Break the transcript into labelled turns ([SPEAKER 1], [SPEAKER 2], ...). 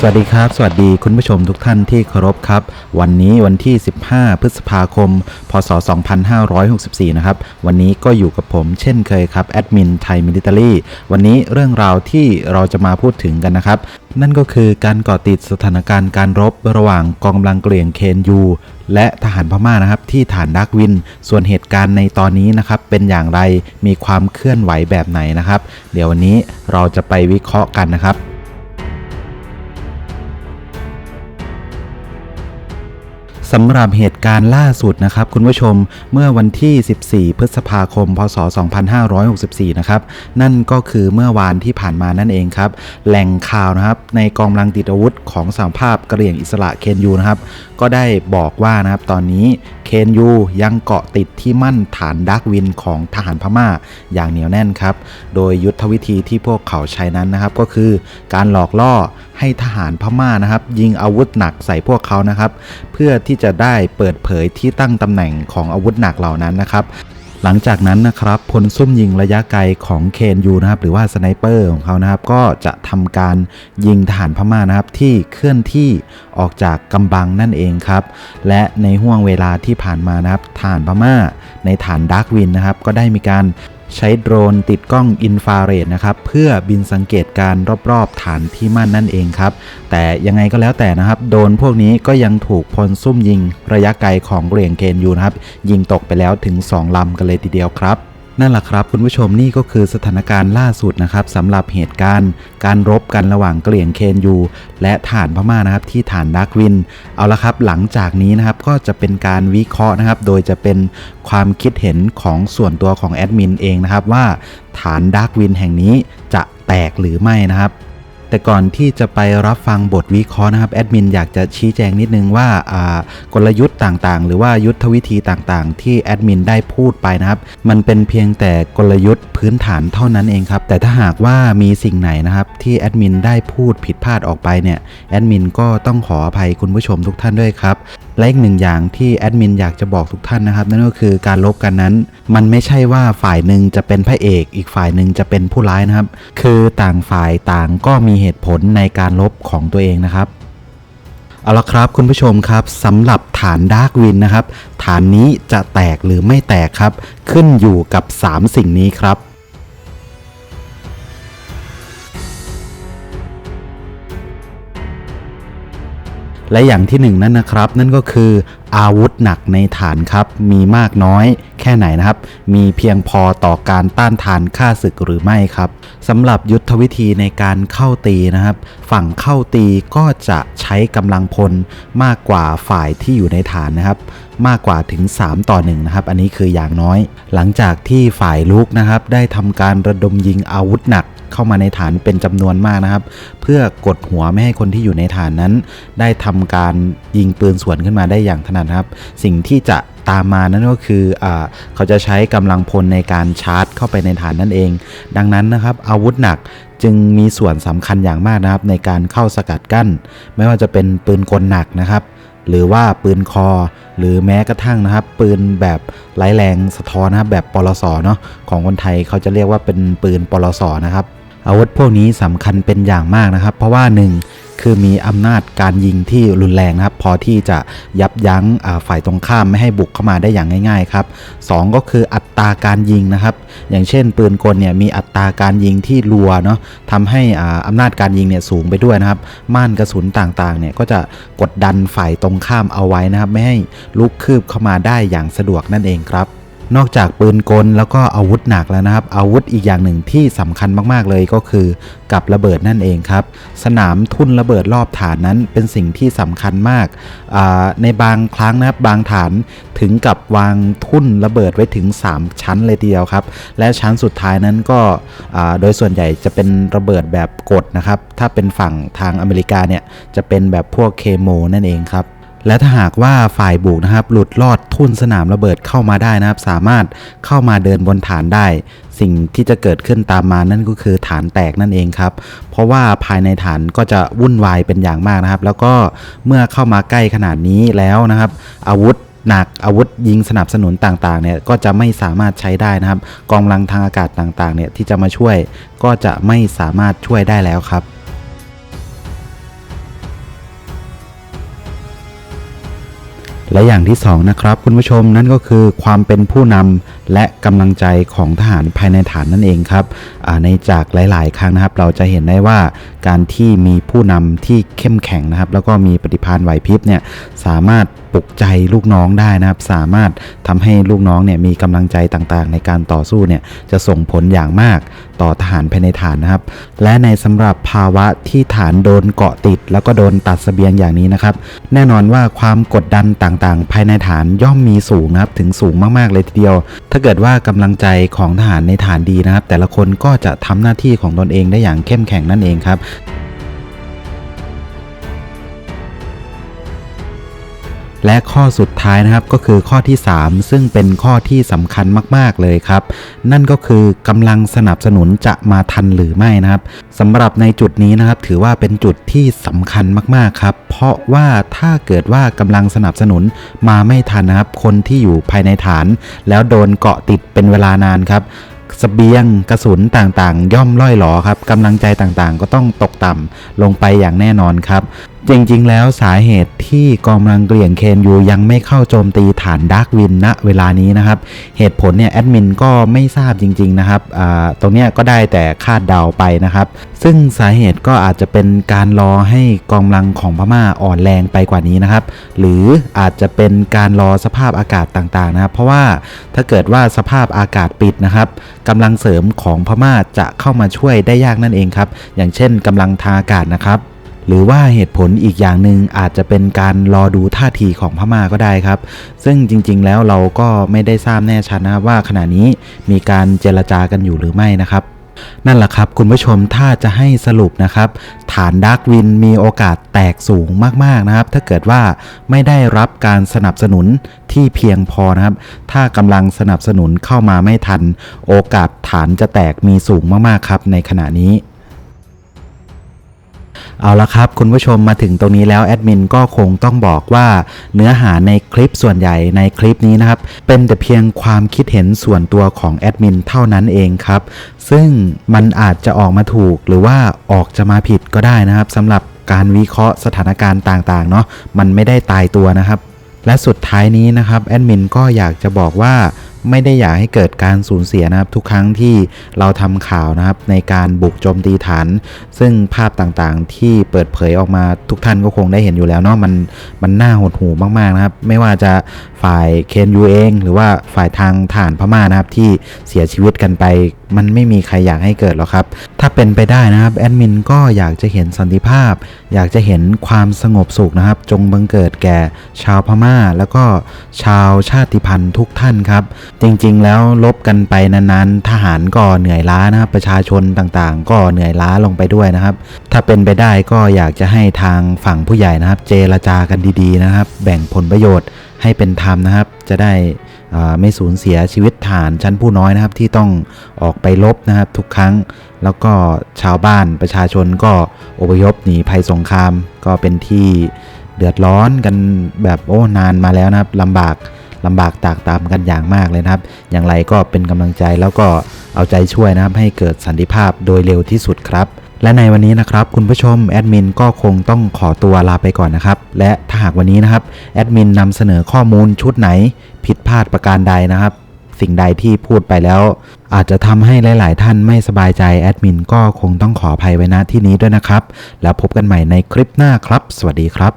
[SPEAKER 1] สวัสดีครับ สวัสดีคุณผู้ชมทุกท่านที่เคารพครับ วันนี้วันที่ 15 พฤษภาคม พศ 2564 นะครับ วันนี้ก็อยู่กับผมเช่นเคยครับ แอดมินไทยมิลิเตอรี่ วันนี้เรื่องราวที่เราจะมาพูดถึงกันนะครับ นั่นก็คือการก่อติดสถานการณ์การรบระหว่างกองกำลังเกลี่ยงเคนยูและทหารพม่านะครับที่ฐานดักวิน ส่วนเหตุการณ์ในตอนนี้นะครับเป็นอย่างไร มีความเคลื่อนไหวแบบไหนนะครับ เดี๋ยววันนี้เราจะไปวิเคราะห์กันนะครับ สำหรับเหตุการณ์ล่าสุดนะครับคุณผู้ชมเมื่อวันที่ 14 พฤษภาคม พศ 2564 นะครับ นั่นก็คือเมื่อวานที่ผ่านมานั่นเองครับ แหล่งข่าวนะครับในกองกำลังติดอาวุธของสหภาพกะเหรี่ยงอิสระเคนยูนะครับ ก็ได้บอกว่านะครับตอนนี้เคนยูยังเกาะติดที่มั่นฐานดักวินของทหารพม่าอย่างเหนียวแน่นครับ โดยยุทธวิธีที่พวกเขาใช้นั้นนะครับ ก็คือการหลอกล่อให้ทหารพม่านะครับ ยิงอาวุธหนักใส่พวกเขานะครับ เพื่อที่จะได้เปิดเผยที่ตั้งตำแหน่งของอาวุธหนักเหล่านั้นนะครับ หลังจากนั้นนะครับพลซุ่มยิงระยะไกลของเคนยูนะครับหรือว่าสไนเปอร์ของเขานะครับก็จะทำการยิงทหารพม่านะครับที่เคลื่อนที่ออกจากกำบังนั่นเองครับ และในห่วงเวลาที่ผ่านมานะครับทหารพม่าในฐานดาร์กวินนะครับก็ได้มีการ ใช้โดรนติดกล้องอินฟราเรดนะครับ เพื่อบินสังเกตการรอบๆฐานที่มั่นนั่นเองครับ แต่ยังไงก็แล้วแต่นะครับโดรนพวกนี้ก็ยังถูกพลซุ่มยิงระยะไกลของเกรียงเกนยูนะครับ ยิงตกไปแล้วถึง 2 ลำกันเลยทีเดียวครับ นั่นแหละครับคุณผู้ชมนี่ก็คือสถานการณ์ล่าสุดนะครับสำหรับเหตุการณ์ การรบกันระหว่างเกลี่ยงเคนยูและฐานพม่านะครับที่ฐานดักวิน เอาละครับหลังจากนี้นะครับก็จะเป็นการวิเคราะห์นะครับ โดยจะเป็นความคิดเห็นของส่วนตัวของแอดมินเองนะครับว่าฐานดักวินแห่งนี้จะแตกหรือไม่นะครับ แต่ก่อนที่จะไปรับฟังบทวิเคราะห์นะครับแอดมินอยากจะชี้แจงนิดนึงว่าอ่ากลยุทธ์ต่างๆ หรือว่ายุทธวิธีต่างๆ ที่แอดมินได้พูดไปนะครับมันเป็นเพียงแต่กลยุทธ์พื้นฐานเท่านั้นเองครับแต่ถ้าหากว่ามีสิ่งไหนนะครับที่แอดมินได้พูดผิดพลาดออกไปเนี่ยแอดมินก็ต้องขออภัยคุณผู้ชมทุกท่านด้วยครับ และอีกหนึ่งอย่างที่แอดมินอยากจะบอกทุกท่านนะครับ นั่นก็คือการลบกันนั้น มันไม่ใช่ว่าฝ่ายหนึ่งจะเป็นพระเอก อีกฝ่ายหนึ่งจะเป็นผู้ร้ายนะครับ คือต่างฝ่ายต่างก็มีเหตุผลในการลบของตัวเองนะครับเอาละครับคุณผู้ชมครับสำหรับฐานดาร์กวินนะครับ ฐานนี้จะแตกหรือไม่แตกครับ ขึ้นอยู่กับ 3 สิ่งนี้ครับ และอย่างที่หนึ่งนั่นนะครับ นั่นก็คืออาวุธหนักในฐานครับ มีมากน้อยแค่ไหนนะครับ มีเพียงพอต่อการต้านทานค่าศึกหรือไม่ครับสำหรับยุทธวิธีในการเข้าตีนะครับ ฝั่งเข้าตีก็จะใช้กำลังพลมากกว่าฝ่ายที่อยู่ในฐานนะครับ มากกว่าถึง 3 ต่อ1นะครับ อันนี้คืออย่างน้อย หลังจากที่ฝ่ายลุกนะครับ ได้ทำการระดมยิงอาวุธหนัก เข้ามาในฐานเป็นจำนวนมากนะครับ เพื่อกดหัวไม่ให้คนที่อยู่ในฐานนั้น ได้ทำการยิงปืนสวนขึ้นมาได้อย่างถนัดครับ สิ่งที่จะตามมานั่นก็คืออเขาจะใช้กำลังพลในการชาร์จ เข้าไปในฐานนั่นเอง ดังนั้นนะครับ อาวุธหนักจึงมีส่วนสำคัญอย่างมากนะครับ ในการเข้าสกัดกั้น ไม่ว่าจะเป็นปืนกลหนักนะครับหรือว่าปืนคอ หรือแม้กระทั่งนะครับ ปืนแบบไร้แรงสะท้อนนะครับแบบปลสเนาะของคนไทยเขาจะเรียกว่าเป็นปืนปลสนะครับ อาวุธพวกนี้สำคัญเป็นอย่างมากนะครับ เพราะว่า 1 คือมีอำนาจการยิงที่รุนแรงนะครับ พอที่จะยับยั้งฝ่ายตรงข้ามไม่ให้บุกเข้ามาได้อย่างง่าย ๆ ครับสองก็คืออัตราการยิงนะครับ อย่างเช่น ปืนกลเนี่ยมีอัตราการยิงที่รัวเนาะทำให้อำนาจการยิงเนี่ยสูงไปด้วยนะครับ ม่านกระสุนต่างๆเนี่ยก็จะกดดันฝ่ายตรงข้ามเอาไว้นะครับ ไม่ให้ลุกคืบเข้ามาได้อย่างสะดวกนั่นเองครับ นอกจากปืนกลแล้วก็อาวุธหนักแล้วนะครับ อาวุธอีกอย่างหนึ่งที่สำคัญมากๆเลยก็คือกับระเบิดนั่นเองครับ สนามทุ่นระเบิดรอบฐานนั้นเป็นสิ่งที่สำคัญมาก ในบางครั้งนะครับบางฐานถึงกับวางทุ่นระเบิดไว้ถึง 3 ชั้นเลยทีเดียวครับ และชั้นสุดท้ายนั้นก็โดยส่วนใหญ่จะเป็นระเบิดแบบกดนะครับ ถ้าเป็นฝั่งทางอเมริกาเนี่ยจะเป็นแบบพวกเคโมนั่นเองครับ และถ้าหากว่าฝ่ายบุกนะครับ หลุดลอดทุ่นสนามระเบิดเข้ามาได้นะครับ สามารถเข้ามาเดินบนฐานได้ สิ่งที่จะเกิดขึ้นตามมานั่นก็คือฐานแตกนั่นเองครับ เพราะว่าภายในฐานก็จะวุ่นวายเป็นอย่างมากนะครับ แล้วก็เมื่อเข้ามาใกล้ขนาดนี้แล้วนะครับ อาวุธหนักอาวุธยิงสนับสนุนต่างๆเนี่ยก็จะไม่สามารถใช้ได้นะครับ กองกำลังทางอากาศต่างๆเนี่ยที่จะมาช่วยก็จะไม่สามารถช่วยได้แล้วครับ และอย่างที่สองนะครับคุณผู้ชมนั่นก็คือความเป็นผู้นำ และกำลังใจของทหารภายในฐานนั่นเองครับในจากหลาย ๆ ครั้งนะครับ เราจะเห็นได้ว่าการที่มีผู้นำที่เข้มแข็งนะครับ แล้วก็มีปฏิภาณไหวพริบเนี่ยสามารถปลุกใจลูกน้องได้นะครับ สามารถทำให้ลูกน้องเนี่ยมีกำลังใจต่างๆ ในการต่อสู้เนี่ยจะส่งผลอย่างมากต่อทหารภายในฐานนะครับ และในสำหรับภาวะที่ฐานโดนเกาะติด แล้วก็โดนตัดเสบียงอย่างนี้นะครับ แน่นอนว่าความกดดันต่างๆ ภายในฐานย่อมมีสูงนะครับถึงสูงมากๆเลยทีเดียว ถ้าาเกิดว่ากำลังใจของทหารในฐานดีนะครับ แต่ละคนก็จะทำหน้าที่ของตนเองได้อย่างเข้มแข็งนั่นเองครับ และข้อสุดท้ายนะครับก็คือข้อที่ 3 ซึ่งเป็นข้อที่สำคัญมาก ๆ เลยครับ นั่นก็คือกำลังสนับสนุนจะมาทันหรือไม่นะครับสำหรับในจุดนี้นะครับ ถือว่าเป็นจุดที่สำคัญมาก ๆ ครับ เพราะว่าถ้าเกิดว่ากำลังสนับสนุนมาไม่ทันนะครับ คนที่อยู่ภายในฐาน แล้วโดนเกาะติดเป็นเวลานานครับสเบียงกระสุนต่างๆ ย่อมล่อยหลอครับกำลังใจต่างๆ ก็ต้องตกต่ำลงไปอย่างแน่นอนครับ จริงๆ แล้วสาเหตุที่กองกำลังเกลี่ยงเคนยูยังไม่เข้าโจมตีฐานดาร์กวินณเวลานี้นะครับ เหตุผลเนี่ยแอดมินก็ไม่ทราบจริง ๆ นะครับตรงเนี้ยก็ได้แต่คาดเดาไปนะครับ ซึ่งสาเหตุก็อาจจะเป็นการรอให้กองกำลังของพม่าอ่อนแรงไปกว่านี้นะครับ หรืออาจจะเป็นการรอสภาพอากาศต่างๆ นะครับ เพราะว่าถ้าเกิดว่าสภาพอากาศปิดนะครับกำลังเสริมของพม่าจะเข้ามาช่วยได้ยากนั่นเองครับ อย่างเช่นกำลังทางอากาศนะครับ หรือว่าเหตุผลอีกอย่างหนึ่งอาจจะเป็นการรอดูท่าทีของพม่าก็ได้ครับ ซึ่งจริงๆแล้วเราก็ไม่ได้ทราบแน่ชัดนะครับว่าขณะนี้มีการเจรจากันอยู่หรือไม่นะครับนั่นแหละครับคุณผู้ชมถ้าจะให้สรุปนะครับ ฐานดาร์กวินมีโอกาสแตกสูงมากๆนะครับ ถ้าเกิดว่าไม่ได้รับการสนับสนุนที่เพียงพอนะครับ ถ้ากำลังสนับสนุนเข้ามาไม่ทัน โอกาสฐานจะแตกมีสูงมากๆครับในขณะนี้ เอาละครับ คุณผู้ชมมาถึงตรงนี้แล้วแอดมินก็คงต้องบอกว่าเนื้อหาในคลิปส่วนใหญ่ในคลิปนี้นะครับ เป็นแต่เพียงความคิดเห็นส่วนตัวของแอดมินเท่านั้นเองครับ ซึ่งมันอาจจะออกมาถูกหรือว่าออกจะมาผิดก็ได้นะครับสำหรับการวิเคราะห์สถานการณ์ต่างๆเนาะมันไม่ได้ตายตัวนะครับ และสุดท้ายนี้นะครับแอดมินก็อยากจะบอกว่า ไม่ได้อยากให้เกิดการสูญเสียนะครับทุกครั้งที่เราทำข่าวนะครับในการบุกโจมตีฐาน ซึ่งภาพต่างๆที่เปิดเผยออกมาทุกท่านก็คงได้เห็นอยู่แล้วเนาะมันมันน่าหดหูมากๆนะครับ ไม่ว่าจะฝ่ายเคนยูเอง หรือว่าฝ่ายทางฐานพม่านะครับที่เสียชีวิตกันไป มันไม่มีใครอยากให้เกิดหรอกครับ ถ้าเป็นไปได้นะครับแอดมินก็อยากจะเห็นสันติภาพ อยากจะเห็นความสงบสุขนะครับ จงบังเกิดแก่ชาวพม่า แล้วก็ชาวชาติพันธุ์ทุกท่านครับ จริงๆแล้วลบกันไปนานๆ ทหารก็เหนื่อยล้านะครับ ประชาชนต่างๆ ก็เหนื่อยล้าลงไปด้วยนะครับ ถ้าเป็นไปได้ก็อยากจะให้ทางฝั่งผู้ใหญ่นะครับ เจรจากันดีๆนะครับ แบ่งผลประโยชน์ให้เป็นธรรมนะครับ จะได้ ไม่สูญเสียชีวิตฐานชั้นผู้น้อยนะครับ ที่ต้องออกไปลบนะครับทุกครั้ง แล้วก็ชาวบ้านประชาชนก็อพยพหนีภัยสงคราม ก็เป็นที่เดือดร้อนกันแบบโอ้นานมาแล้วนะครับลำบากลำบากตากตามกันอย่างมากเลยนะครับ อย่างไรก็เป็นกำลังใจแล้วก็เอาใจช่วยนะครับให้เกิดสันติภาพโดยเร็วที่สุดครับ และในวันนี้นะครับคุณผู้ชมแอดมินก็คงต้องขอตัวลาไปก่อนนะครับ และถ้าหากวันนี้นะครับแอดมินนำเสนอข้อมูลชุดไหน ผิดพลาดประการใดนะครับ สิ่งใดที่พูดไปแล้ว อาจจะทำให้หลาย ๆ ท่านไม่สบายใจแอดมินก็คงต้องขออภัยไว้ณที่นี้ด้วยนะครับ แล้วพบกันใหม่ในคลิปหน้าครับ สวัสดีครับ